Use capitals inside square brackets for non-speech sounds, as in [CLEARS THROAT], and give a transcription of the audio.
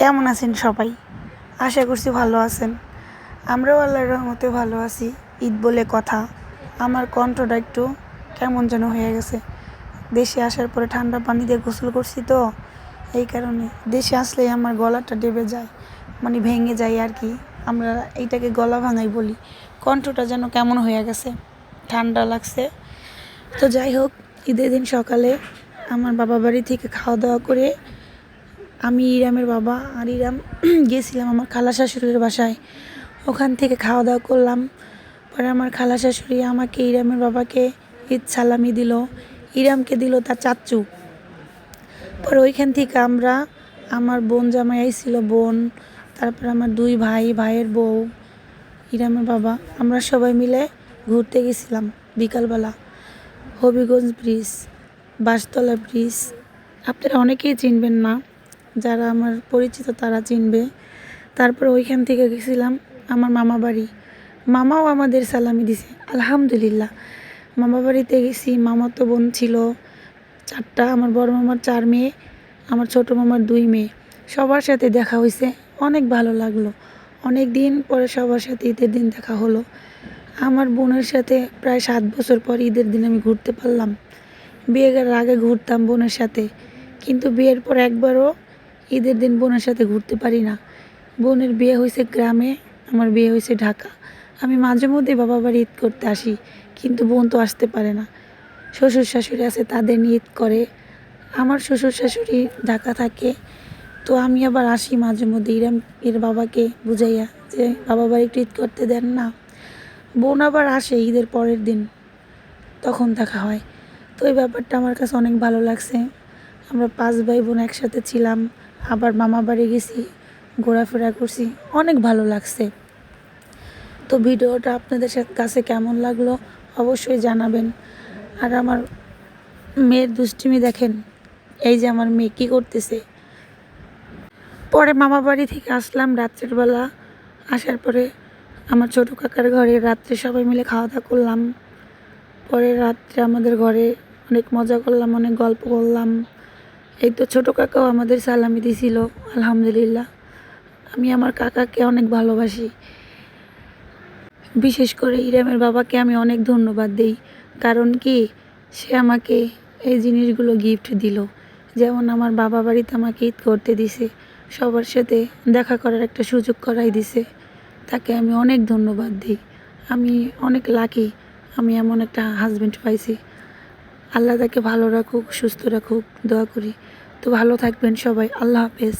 কেমন আছেন সবাই? আশা করছি ভালো আছেন। আমরাও আল্লাহর রহমতে ভালো আছি। ঈদ বলে কথা। আমার কণ্ঠটা একটু কেমন যেন হয়ে গেছে। দেশে আসার পরে ঠান্ডা পানি দিয়ে গোসল করছি তো। এই কারণে দেশে আসলেই আমার গলাটা ডেবে যায় মানে ভেঙে যায় আর কি। আমরা এইটাকে গলা ভাঙাই বলি। কণ্ঠটা যেন কেমন হয়ে গেছে। ঠান্ডা লাগছে। তো যাই হোক, ঈদের দিন সকালে আমার বাবা বাড়ি থেকে খাওয়া দাওয়া করে আমি ইরামের বাবা আর ইরাম [CLEARS THROAT] গিয়েছিলাম আমার খালা শাশুড়ির বাসায়। ওখান থেকে খাওয়া দাওয়া করলাম। পরে আমার খালা শাশুড়ি আমাকে ইরামের বাবাকে ঈদ সালামি দিল। ইরামকে দিল তার চাচ্চু পরে ওইখান থেকে আমরা, আমার বোন জামাই আইছিল বোন, তারপর আমার দুই ভাই, ভাইয়ের বউ, ইরামের বাবা, আমরা সবাই মিলে ঘুরতে গেছিলাম বিকালবেলা। Habiganj bridge Bashtola bridge. আপনারা অনেকেই চিনবেন না। যারা আমার পরিচিত তারা চিনবে। তারপর ওইখান থেকে গেছিলাম আমার মামা বাড়ি। মামাও আমাদের সালামি দিছে, আলহামদুলিল্লাহ। মামা বাড়িতে গেছি মামা তো বোন ছিল চারটা, আমার বড় মামার চার মেয়ে, আমার ছোট মামার দুই মেয়ে। সবার সাথে দেখা হয়েছে অনেক ভালো লাগল। অনেক দিন পরে সবার সাথে ঈদের দিন দেখা হলো। আমার বোনের সাথে প্রায় সাত বছর পর ঈদের দিন আমি ঘুরতে পারলাম। বিয়ের আগে ঘুরতাম বোনের সাথে, কিন্তু বিয়ের পর একবারও ঈদের দিন বোনের সাথে ঘুরতে পারি না। বোনের বিয়ে হয়েছে গ্রামে, আমার বিয়ে হয়েছে ঢাকা। আমি মাঝে মধ্যে বাবা বাড়ি ঈদ করতে আসি, কিন্তু বোন তো আসতে পারে না। শ্বশুর শাশুড়ি আছে, তাদের নিয়ে ঈদ করে। আমার শ্বশুর শাশুড়ি ঢাকা থাকে, তো আমি আবার আসি মাঝে মধ্যে ইরাম এর বাবাকে বুঝাইয়া যে, বাবা বাড়ি একটু ঈদ করতে দেন না। বোন আবার আসে ঈদের পরের দিন, তখন দেখা হয়। তো এই ব্যাপারটা আমার কাছে অনেক ভালো লাগছে। আমরা পাঁচ ভাই বোন একসাথে ছিলাম। আবার মামা বাড়ি গেছি, ঘোরাফেরা করছি, অনেক ভালো লাগছে। তো ভিডিওটা আপনাদের কাছে কেমন লাগল অবশ্যই জানাবেন। আর আমার মেয়ের দুষ্টিমি দেখেন, এই যে আমার মেয়ে কী করতেছে। পরে মামা বাড়ি থেকে আসলাম রাত্রের বেলা, আসার পরে আমার ছোটো কাকার ঘরে রাত্রে সবাই মিলে খাওয়া দাওয়া করলাম। পরে রাত্রে আমাদের ঘরে অনেক মজা করলাম, অনেক গল্প করলাম। এই তো ছোটো কাকাও আমাদের সালামি দিছিল, আলহামদুলিল্লাহ। আমি আমার কাকাকে অনেক ভালোবাসি। বিশেষ করে ইরামের বাবাকে আমি অনেক ধন্যবাদ দিই, কারণ কি, সে আমাকে এই জিনিসগুলো গিফট দিল। যেমন আমার বাবা বাড়িতে আমাকে ঈদ করতে দিছে, সবার সাথে দেখা করার একটা সুযোগ করাই দিছে, তাকে আমি অনেক ধন্যবাদ দিই। আমি অনেক লাকি আমি এমন একটা হাজব্যান্ড পাইছি। আল্লাহ তাকে ভালো রাখুক সুস্থ রাখুক দোয়া করি। তো ভালো থাকবেন সবাই আল্লাহ হাফেজ।